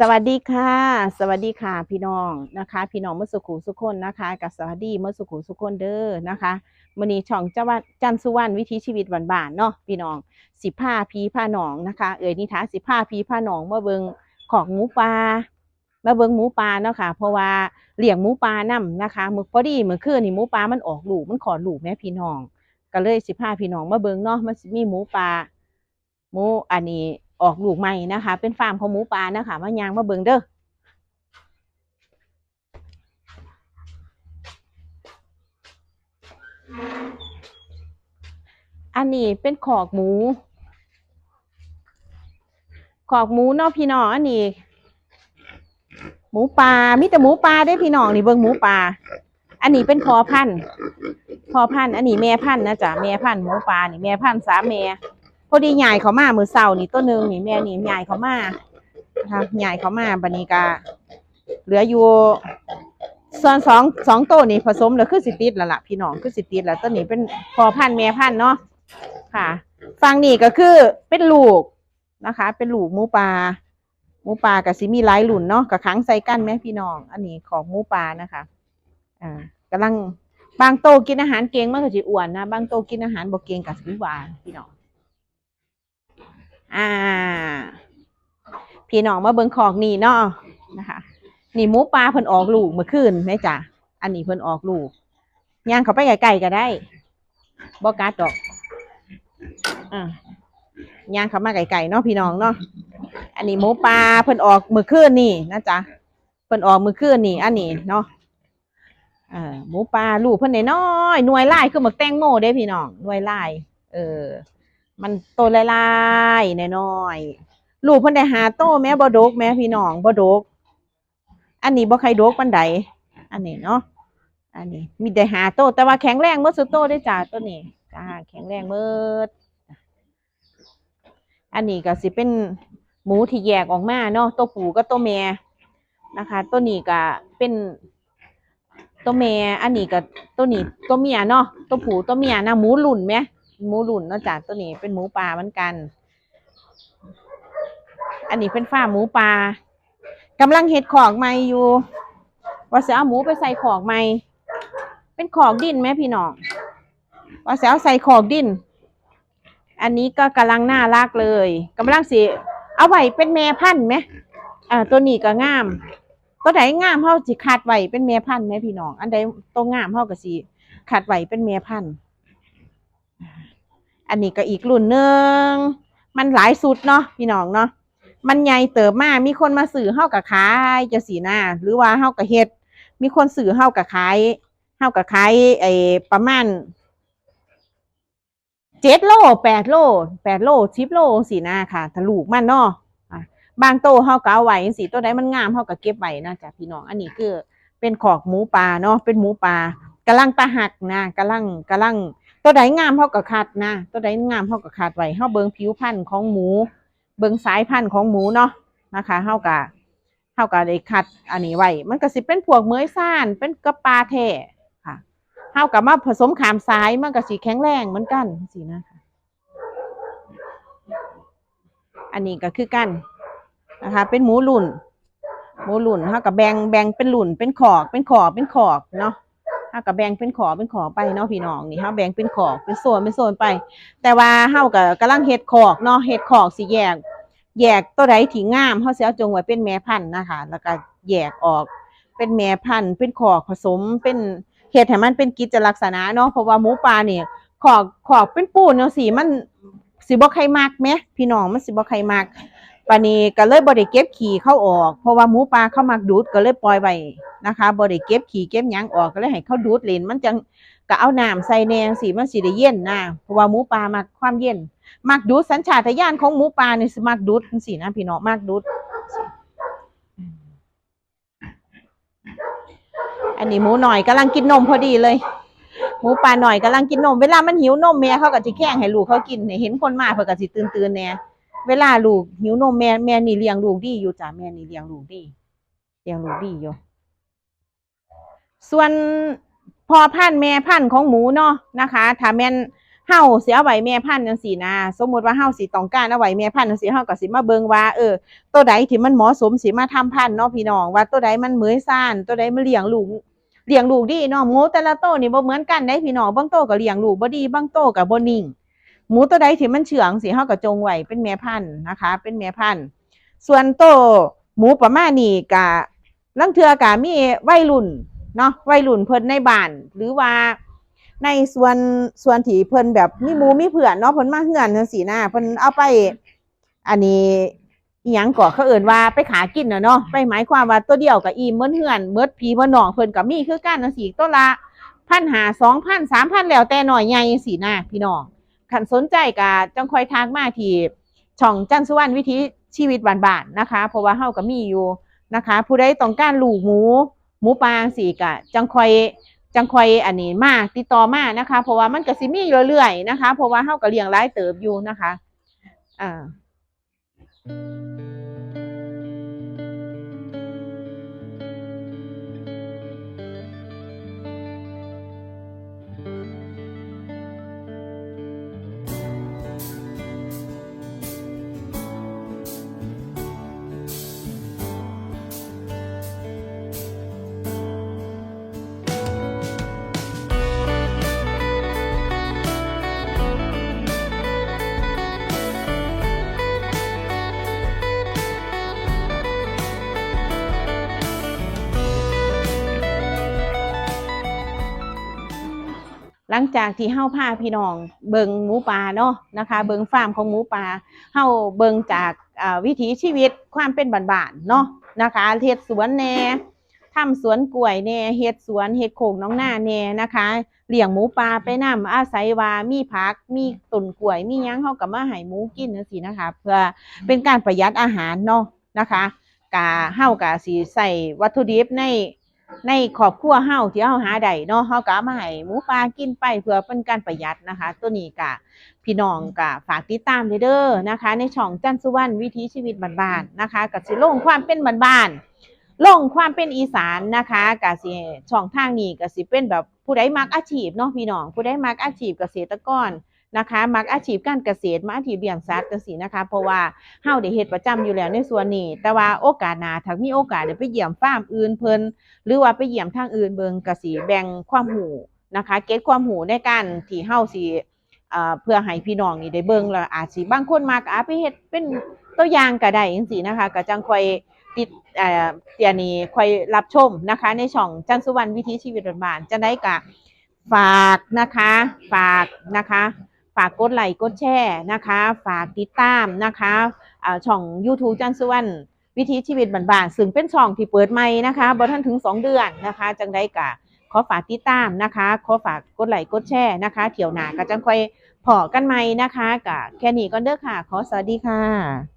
สวัสดีค่ะ สวัสดีค่ะพี่น้องนะคะ พี่น้องเมื่อสุขุสุขคนนะคะกับสวัสดีเมื่อสุขุสุขคนเด้อนะคะมื้อนี้ช่องเจ้าวัจันทร์สุวรรณวิถีชีวิตบ้านๆเนาะพี่น้องสิผ้าพีผ้าหนองนะคะ เอ่ยนิทานสิผ้าพีผ้าหนองมาเบิงของหมูปลามาเบิงหมูปลาเนาะค่ะ เพราะว่าเลี้ยงหมูปลานํนะคะมือพอดีมื้อคืนนี่หมูปลามันออกลูกมันขอดลูกแม่พี่น้อง ก็เลยสิพาพี่น้องมาเบิงเนาะมันมีหมูปลาหมูอันนี้ ออกลูกใหม่นะคะ เป็นฟาร์มของหมูปลานะคะมายางมาเบิงเด้ออันนี้เป็นขอกหมู ขอกหมูเนาะพี่น้องอันนี้ หมูปลามีแต่หมูปลาได้พี่น้องนี่เบิงหมูปลาอันนี้เป็นพอพันธุ์พอพันอันนี้แม่พันนะจ๊ะแม่พันหมูปลานี่แม่พันสามแม่ อดีใหญ่เขามามือเสาร์นี่ตัวหนึ่งนี่แม่นี่ใหญ่เขามานะคะใหญ่เขามาบันนี้กาเหลืออยู่ส่วนสองสองตัวนี่ผสมแล้วคือสิติดแล้วล่ะพี่น้องคือสิติดแล้วตัวนี้เป็นพอพันแม่พันเนาะค่ะฟังนี่ก็คือเป็นลูกนะคะ เป็นลูกหมูปลาหมูปลากับสิมีหลายหลุ่นเนาะกับขังใส่กันไหมพี่น้อง อันนี้ของหมูปลานะคะ อ่ากำลังบางโตกินอาหารเก่งมันก็จะอ้วนนะบางโตกินอาหารบ่เก่งกับสิหวานพี่น้อง อ่า พี่น้องมาเบิ่งของนี่เนาะนะคะ นี่หมูปลาเพิ่นออกลูกเมื่อคืนแม่จ้ะอันนี้เพิ่นออกลูกย่างเขาไปไกลๆก็ได้บ่กัดดอกอ่าย่างเขามาไกลๆเนาะพี่น้องเนาะอันนี้หมูปลาเพิ่นออกเมื่อคืนนี่นะจ๊ะเพิ่นออกเมื่อคืนนี่อันนี้เนาะเออหมูปลาลูกเพิ่นน้อยหน่วยลายคือหมึกแตงโมเด้พี่น้องหน่วยลายเออ มันโตลายลายๆน้อยๆลูกเพิ่นได้หาโตแม่บ่ดกแม่พี่น้องบ่ดก อันนี้บ่ใครดกปานใดอันนี้เนาะอันนี้ มีแต่หาโตแต่ว่าแข็งแรงเมื่อสุดโตได้จ้าตัวนี้จ้าแข็งแรงเมื่ออันนี้ก็สิเป็นหมูที่แยกออกมาเนาะตัวผู้กับตัวแม่นะคะ ตัวนี้ก็เป็นตัวแม่อันนี้ก็ตัวนี้ตัวเมียเนาะตัวผู้ตัวเมียนะหมูหลุ่นไหม หมูหลุ่นนาะจ้ะตัวนี้เป็นหมูป่าเหมือนกัน อันนี้เป็นฝ้าหมูป่ากำลังเห็ดขอกใหม่อยู่ว่าจะเอาหมูไปใส่ขอกใหม่ เป็นขอกดินไหมพี่น้องว่าจะเอาใส่ขอกดิน อันนี้ก็กำลังน่ารักเลยกำลังสิเอาไว้เป็นแม่พันธุ์ไหมอ่าตัวนี้ก็งาม ตัวไหนงามเฮาสิคัดไว้เป็นแม่พันธุ์แม่พี่น้อง อันใดตัวงามเฮาก็สิคัดไว้เป็นแม่พันธุ์ อันนี้ก็อีกรุ่นหนึ่งมันหลายสุดเนาะพี่น้องเนาะมันใหญ่เติบมากมีคนมาสื่อเฮากับขายจะสีหน้าหรือว่าเฮากับเฮ็ด มีคนสื่อเฮากับขายเฮากับขายไอ้ประมาณเจ็ดโลแปดโลแปดโลสิบโลสีหน้าค่ะถลูกมันเนาะบางโตเฮาก็เอาไว้สีตัวใดมันงามเฮาก็เก็บไว้นะจ๊ะพี่น้องอันนี้คือเป็นขอกหมูป่าเนาะเป็นหมูป่ากำลังตาหักนะกำลังกำลัง ตัวใดงามเฮาก็คัดนะ ตัวใดงามเฮาก็คัดไว้เฮาเบิงผิวพรรณของหมู เบิงสายพันธุ์ของหมูเนาะนะคะเฮาก็เฮาก็ได้คัดอันนี้ไว้ มันก็สิเป็นพวกเมื้อยซ่าน เป็นกระปาแท้ค่ะเฮาก็มาผสมขามสายมันก็สิแข็งแรงเหมือนกันสินะคะอันนี้ก็คือกันนะคะ เป็นหมูหลุ่นหมูหลุ่นเท่ากับแบ่งแบ่งเป็นหลุ่นเป็นขอกเป็นขอกเป็นขอกเนาะ เท่ากับแบ่งเป็นขอกเป็นขอไปเนาะพี่น้องนี่เฮาแบ่งเป็นขอกเป็นโซนเป็นโซนไป แต่ว่าเฮากับกำลังเฮ็ดขอกเนาะเฮ็ดขอกสิแยก แยกตัวใดที่งามเฮาสิเอาจงไว้เป็นแม่พันธุ์นะคะ แล้วก็แยกออกเป็นแม่พันธุ์เป็นขอกผสมเป็นเฮ็ดให้มันเป็นกิจลักษณะเนาะเพราะว่าหมูป่าเนี่ยขอกขอกเป็นปูนเนาะสิมันสิบ่ใครมักแหมพี่น้องมันสิบ่ใครมัก ปานีก็เลยบ่ได้เก็บขี้เข้าออก เพราะว่าหมูป่าเข้ามักดูดก็เลยปล่อยไว้นะคะบ่ได้เก็บขี้เก็บยังออกก็เลยให้เขาดูดเลนมันจังก็เอาน้ำใส่แนงสิมันสิได้เย็นนะเพราะว่าหมูป่ามักความเย็นมักดูดสัญชาตญาณของหมูป่าเนี่สิมักดูดจังซี่นะพี่น้องมักดูดอันนี้หมูหน่อยกำลังกินนมพอดีเลย หมูป่าหน่อยกำลังกินนมเวลามันหิวนมแม่เขาก็สิแข่งให้ลูกเขากินเนี่ยเห็นคนมาเพิ่นก็สิตื่นๆแหน่ เวลาลูกหิวนมแม่แม่นี่เลี้ยงลูกดีอยู่จ้ะแม่นี่เลี้ยงลูกดีเลี้ยงลูกดีอยู่ ส่วนพอพันแม่พันของหมูเนาะนะคะถ้าแม่นเฮาเสิเอาไว้แม่พันธุ์จังซี่นะสมมติว่าเฮาสิต้องการเอาไหวแม่พันธุ์จังซี่เฮาก็สิมาเบิ่งว่าเออตัวใดที่มันเหมาะสมสิมาทำพันธุ์เนาะพี่น้องว่าตัวใดมันเหมยซ่านตัวใดมันเลี้ยงลูกเลี้ยงลูกดีเนาะหมูแต่ละโตนี่บ่เหมือนกันได้พี่น้องบางโตก็เลี้ยงลูกบ่ดีบางโตก็บ่นิ่ง หมูตัวใดที่มันเฉืองสิเฮาก็จงไวเป็นแม่พันธุ์นะคะ เป็นแม่พันธุ์ส่วนโตหมูประมาณนี้กะลังเทือกะมีวัยรุ่นเนาะวัยรุ่นเพิ่นในบ้าน หรือว่าในส่วนส่วนที่เพิ่นแบบมีหมูมีเพื่อนเนาะเพิ่นมาเฮือนจังซี่นะเพิ่นเอาไป อันนี้อีหยังก่อเขาเอิ่นว่าไปขากินน่ะเนาะไปหมายความว่าตัวเดียวกับอีเหมือนเฮือนเหมือนผีเหมือนน้องเพิ่นก็มีคือกันจังสีตัวละพันหาสองพันสามพันแล้วแต่หน่อยใหญ่จังซี่นะพี่น้อง ขันสนใจก็จังคอยทักมาที่ช่องจันทร์สุวรรณวิธีชีวิตบ้านๆนะคะ เพราะว่าเฮาก็มีอยู่นะคะ ผู้ใดต้องการลูกหมู หมูปลาสีกะจังคอยจังคอยอันนี้มากติดต่อมานะคะ เพราะว่ามันก็สิมีเรื่อยๆนะคะ เพราะว่าเฮาก็เลี้ยงหลายเติบอยู่นะคะอ่า หลังจากที่เฮาพาพี่น้อง เบิงหมูป่าเนาะนะคะ เบิงฟาร์มของหมูป่าเฮาเบิงจากวิถีชีวิตความเป็นบ้านๆเนาะนะคะเฮ็ดสวนแหน่ทำสวนกล้วยแน่เฮ็ดสวนเฮ็ดโขงน้องหน้าแน่นะคะเลี้ยงหมูป่าไปนำอาศัยว่ามีผักมีต้นกล้วย มียังเฮาก็มาให้หมูกินจังซี่นะคะ เพื่อเป็นการประหยัดอาหารเนาะนะคะกะเฮาก็สิใส่วัตถุดิบใน ในครอบครัวเฮาที่เฮาหาได้เนาะเฮาก็มาให้หมูปลากินไปเพื่อเป็นการประหยัดนะคะ ตัวนี้ก็พี่น้องก็ฝากติดตามเด้อนะคะ ในช่องจันสุวรรณวิถีชีวิตบ้านๆนะคะก็สิลงความเป็นบ้านๆลงความเป็นอีสานนะคะก็สิช่องทางนี้ก็สิเป็นแบบผู้ใดมักอาชีพเนาะพี่น้องผู้ใดมักอาชีพเกษตรกร นะคะมักอาชีพการเกษตรมาอาชีพเลี้ยงสัตว์จังซี่นะคะ เพราะว่าเฮาได้เฮ็ดประจำอยู่แล้วในส่วนนี้ แต่ว่าโอกาสหน้าถ้ามีโอกาสได้ไปเยี่ยมฟาร์มอื่นเพิ่นหรือว่าไปเยี่ยมทางอื่นเบิงกสิแบ่งความหูนะคะ เก็ตความหูในการที่เฮาสิเอ่อเพื่อให้พี่น้องนี่ได้เบิ่งแล้วอาจสิบางคนมากอาไปเฮ็ดเป็นตัวอย่างก็ได้จังซี่นะคะก็จังค่อยติดเอ่อเตียนีค่อยรับชมนะคะ ในช่องจันทร์สุวรรณวิถีชีวิตบ้านๆจะได้กะฝากนะคะ ฝากนะคะ ฝากกดไลค์กดแชร์นะคะ ฝากติดตามนะคะช่อง YouTube จันสุวรรณวิถีชีวิตบ้านๆซึ่งเป็นช่องที่เปิดใหม่นะคะบ่ทันถึง 2 เดือนนะคะ จังได้กะขอฝากติดตามนะคะ ขอฝากกดไลค์กดแชร์นะคะ เที่ยวหนาก็จังค่อยพอกันใหม่นะคะกะแค่นี้ก็เด้อค่ะ ขอสวัสดีค่ะ